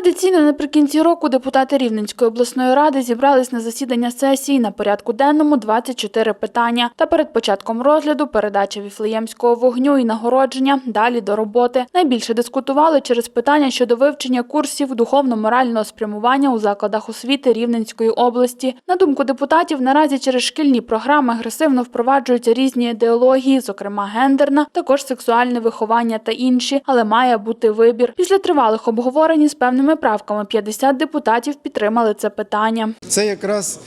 Традиційно наприкінці року депутати Рівненської обласної ради зібрались на засідання сесії. На порядку денному 24 питання. Та перед початком розгляду передача віфлеємського вогню і нагородження. Далі до роботи. Найбільше дискутували через питання щодо вивчення курсів духовно-морального спрямування у закладах освіти Рівненської області. На думку депутатів, наразі через шкільні програми агресивно впроваджуються різні ідеології, зокрема гендерна, також сексуальне виховання та інші, але має бути вибір. Після тривалих обговорень з певними правками 50 депутатів підтримали це питання. Це якраз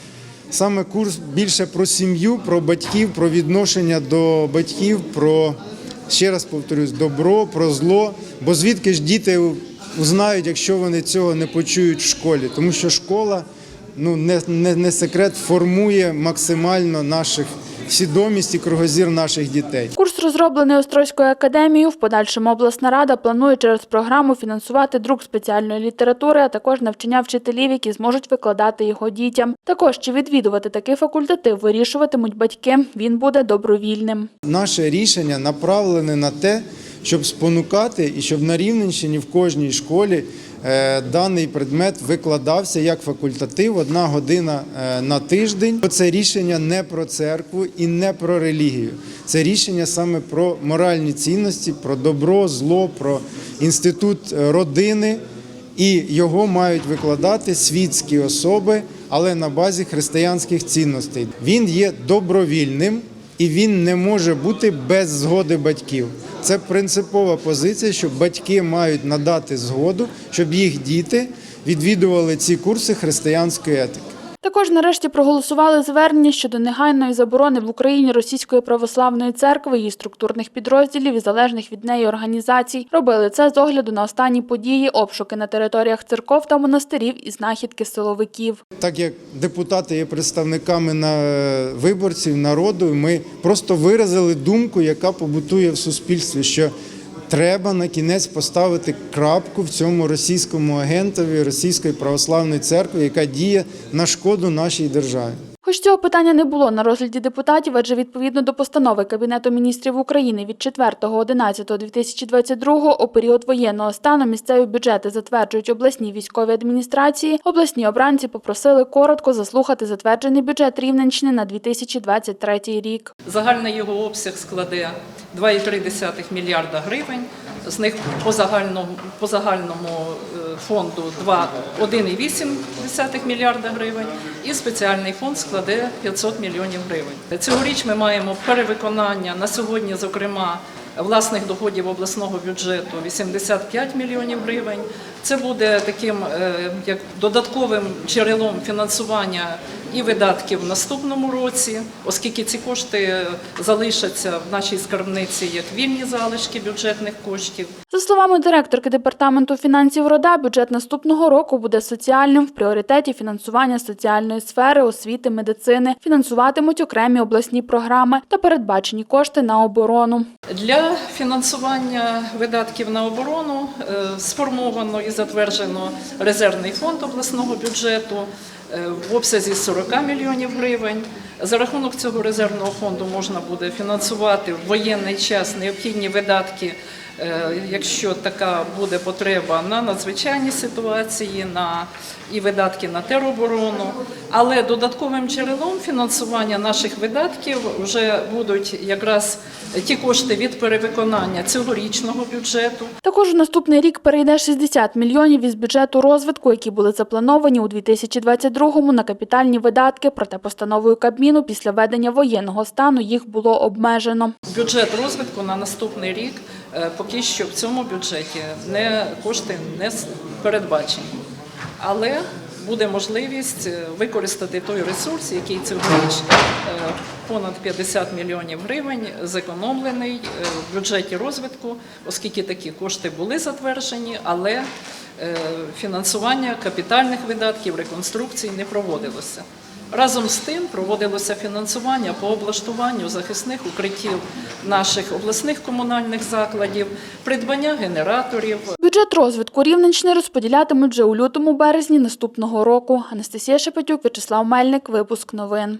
саме курс більше про сім'ю, про батьків, про відношення до батьків, про ще раз повторюсь, добро, про зло. Бо звідки ж діти узнають, якщо вони цього не почують в школі? Тому що школа, ну не, не, не секрет, формує максимально наших свідомість і кругозір наших дітей. Курс розроблений Острозькою академією. В подальшому обласна рада планує через програму фінансувати друк спеціальної літератури, а також навчання вчителів, які зможуть викладати його дітям. Також чи відвідувати такий факультатив вирішуватимуть батьки. Він буде добровільним. Наше рішення направлене на те, щоб спонукати і щоб на Рівненщині в кожній школі е, даний предмет викладався як факультатив одна година е, на тиждень. Це рішення не про церкву і не про релігію. Це рішення саме про моральні цінності, про добро, зло, про інститут е, родини. І його мають викладати світські особи, але на базі християнських цінностей. Він є добровільним і він не може бути без згоди батьків. Це принципова позиція, що батьки мають надати згоду, щоб їх діти відвідували ці курси християнської етики. Також нарешті проголосували звернення щодо негайної заборони в Україні Російської православної церкви, її структурних підрозділів і залежних від неї організацій. Робили це з огляду на останні події, обшуки на територіях церков та монастирів і знахідки силовиків. Так як депутати є представниками на виборців народу, ми просто виразили думку, яка побутує в суспільстві, що треба на кінець поставити крапку в цьому російському агентові Російської православної церкви, яка діє на шкоду нашій державі. Хоч цього питання не було на розгляді депутатів, адже відповідно до постанови Кабінету міністрів України від 4.11.2022 у період воєнного стану місцеві бюджети затверджують обласні військові адміністрації. Обласні обранці попросили коротко заслухати затверджений бюджет Рівненщини на 2023 рік. Загальний його обсяг складе 2,3 мільярда гривень. З них по загальному, по загальному е, фонду 2 1,8 мільярда гривень і спеціальний фонд складе 500 мільйонів гривень. Цьогоріч ми маємо перевиконання на сьогодні, зокрема, власних доходів обласного бюджету 85 мільйонів гривень. Це буде таким е, як додатковим джерелом фінансування і видатків в наступному році, оскільки ці кошти залишаться в нашій скарбниці як вільні залишки бюджетних коштів. За словами директорки департаменту фінансів РОДА, бюджет наступного року буде соціальним в пріоритеті фінансування соціальної сфери, освіти, медицини. Фінансуватимуть окремі обласні програми та передбачені кошти на оборону. Для фінансування видатків на оборону е, сформовано і затверджено резервний фонд обласного бюджету в обсязі 40 мільйонів гривень. За рахунок цього резервного фонду можна буде фінансувати в воєнний час необхідні видатки, е, якщо така буде потреба на надзвичайні ситуації, на і видатки на тероборону. Але додатковим джерелом фінансування наших видатків вже будуть якраз ті кошти від перевиконання цьогорічного бюджету. Також у наступний рік перейде 60 мільйонів із бюджету розвитку, які були заплановані у 2022-му на капітальні видатки. Проте постановою Кабміну після введення воєнного стану їх було обмежено. Бюджет розвитку на наступний рік е, поки що в цьому бюджеті не кошти не передбачені. Але буде можливість е, використати той ресурс, який цьогоріч е, понад 50 мільйонів гривень зекономлений в бюджеті розвитку, оскільки такі кошти були затверджені, але фінансування капітальних видатків, реконструкцій не проводилося. Разом з тим проводилося фінансування по облаштуванню захисних укриттів наших обласних комунальних закладів, придбання генераторів, Бюджет розвитку Рівненщини розподілятимуть вже у лютому березні наступного року. Анастасія Шепетюк, Вячеслав Мельник. Випуск новин.